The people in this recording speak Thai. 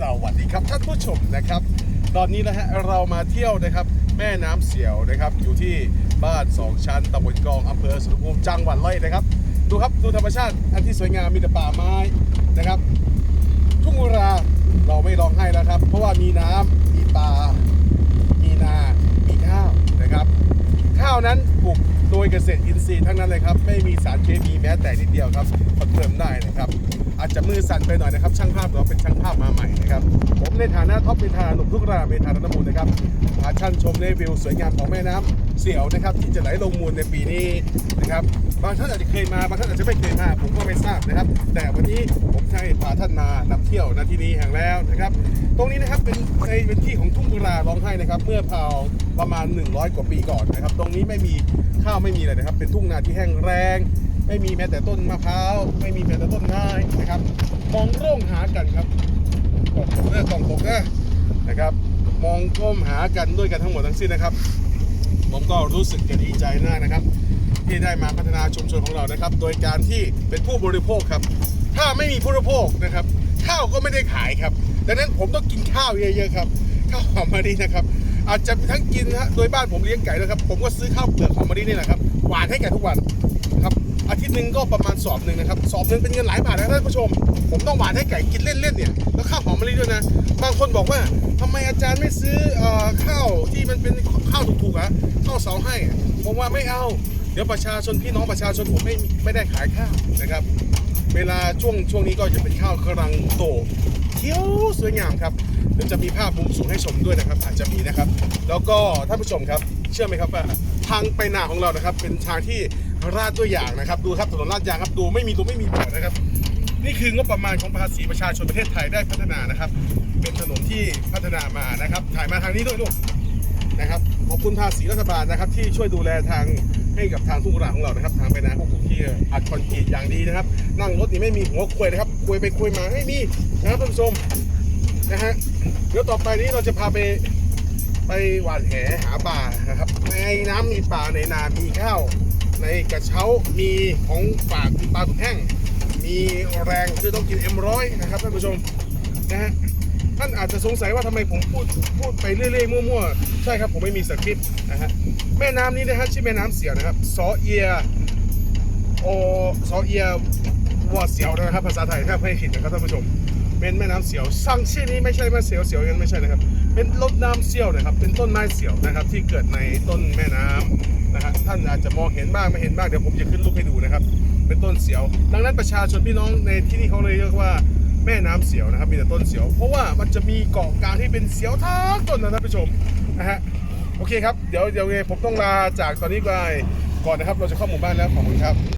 สวัสดีครับท่านผู้ชมนะครับ ตอนนี้นะฮะเรามาเที่ยวนะครับ แม่น้ำเสียวนะครับ อยู่ที่บ้านสองชั้นตำบลกองอำเภอสุรภูมิจังหวัดเลยนะครับ ดูครับดูธรรมชาติอันที่สวยงามมีแต่ป่าไม้นะครับ ทุ่งราเราไม่ร้องไห้แล้วครับ เพราะว่ามีน้ำมีปลามีนา มีข้าวนะครับ ข้าวนั้นปลูก โดยเกษตรอินทรีย์ทั้งนั้นเลยครับ ไม่มีสารเคมีแม้แต่นิดเดียวครับคอนเฟิร์มได้นะครับ อาจจะมือสั่นไปหน่อยนะครับ ช่างภาพเราเป็นช่างภาพมาใหม่นะครับ ผมในฐานะท็อปเมทาหนุ่มทุกราเมทานันมูลนะครับพาท่านชมในวิวสวยงามของแม่น้ำเสี่ยวนะครับ ที่จะไหลลงมูลในปีนี้นะครับบางท่านอาจจะเคยมาบางท่านอาจจะไม่เคยมาผมก็ไม่ทราบนะครับ แต่วันนี้ผมใช้พาท่านมานำเที่ยวณที่นี้แห่งแล้วนะครับ ตรงนี้นะครับเป็นในเป็นที่ของทุ่งกุราร้องไห้นะครับ เมื่อพาวประมาณ 100 กว่าปีก่อนนะครับ ตรงนี้ไม่มี ข้าวไม่มีอะไรนะครับ เป็นทุ่งนาที่แห้งแรง ไม่มีแม้แต่ต้นมะพร้าวไม่มีแม้แต่ต้นไม้นะครับ มองร่งหากันครับกล่องตกเด้อกองตกเด้อนะครับ มองก้มหากันด้วยกันทั้งหมดทั้งสิ้นนะครับผมก็รู้สึกจะดีใจมากนะครับ ที่ได้มาพัฒนาชุมชนของเรานะครับ โดยการที่เป็นผู้บริโภคครับ ถ้าไม่มีผู้บริโภคนะครับข้าวก็ไม่ได้ขายครับดังนั้นผมต้องกินข้าวเยอะๆครับข้าวหอมมะลินะครับ อาจจะทั้งกินฮะโดยบ้านผมเลี้ยงไก่ด้วครับ ผมก็ซื้อข้าวเปลือกหอมมะลินี่แหละครับหวานให้ไก่ทุกวันครับอาทิตย์หนึ่งก็ประมาณสอบหนึ่งนะครับสอบหนึ่งเป็นเงินหลายบาทนะท่านผู้ชม ผมต้องหวานให้ไก่กินเล่นๆเนี่ยแล้วข้าวหอมมะลิด้วยนะบางคนบอกว่าทำไมอาจารย์ไม่ซื้ออข้าวที่มันเป็นข้าวถูกๆอะข้าวเสาให้ผมว่าไม่เอาเดี๋ยวประชาชนพี่น้องประชาชนผมไม่ไม่ได้ขายข้าวนะครับ เวลาช่วงช่วงนี้ก็จะเป็นข้าวกำลังโต เขียวสวยงามครับเดี๋ยวจะมีภาพมุมสูงให้ชมด้วยนะครับ อาจจะมีนะครับ แล้วก็ท่านผู้ชมครับ เชื่อไหมครับว่าทางไปนาของเรานะครับ เป็นทางที่ราดด้วยยางนะครับ ดูครับถนนลาดยางครับดูไม่มีตัวไม่มีบ่อนะครับ นี่คืองบประมาณของภาษีประชาชนประเทศไทยได้พัฒนานะครับ เป็นถนนที่พัฒนามานะครับ ถ่ายมาทางนี้ด้วยลูกนะครับขอบคุณภาษีรัฐบาลนะครับ ที่ช่วยดูแลทาง ให้กับทางทุ่งกุลาของเรานะครับ ทางไปนาของผมที่อัดคอนกรีตอย่างดีนะครับ นั่งรถนี่ไม่มีหัวควยนะครับควยไปควยมาไม่มีนะครับท่านผู้ชมนะฮะเดี๋ยวต่อไปนี้เราจะพาไปไปหวานแหหาปลานะครับ ในน้ำมีปลาในนามีข้าวในกระเช้ามีของฝากมีปลาถุงแห้ง มีแรงที่ต้องกินเอ็มร้อยนะครับท่านผู้ชมนะฮะ ท่านอาจจะสงสัยว่าทำไมผมพูดพูดไปเรื่อยๆมั่วๆ ใช่ครับผมไม่มีสคริปต์นะฮะแม่น้ำนี้นะฮะชื่อแม่น้ำเสียวนะครับซอเอียโอซอเอียวอเสียวนะครับภาษาไทยถ้าไม่ผิดนะครับท่านผู้ชมเป็นแม่น้ำเสียวสั่งชื่อนี้ไม่ใช่ว่เสียวเสียวยังไม่ใช่นะครับ เป็นรถน้ำเสียวนะครับ เป็นต้นไม้เสียวนะครับ ที่เกิดในต้นแม่น้ำนะฮะท่านอาจจะมองเห็นบ้างไม่เห็นบ้างเดี๋ยวผมจะขึ้นรูปให้ดูนะครับ เป็นต้นเสียว ดังนั้นประชาชนพี่น้องในที่นี่เขาเลยเรียกว่า แม่น้ำเสียวนะครับ มีแต่ต้นเสียว เพราะว่ามันจะมีเกาะกลางที่เป็นเสียวทั้งต้นนะท่านผู้ชมนะฮะโอเคครับเดี๋ยวเดี๋ยวไงผมต้องลาจากตอนนี้ไปก่อนนะครับ เราจะเข้าหมู่บ้านแล้วขอบคุณครับ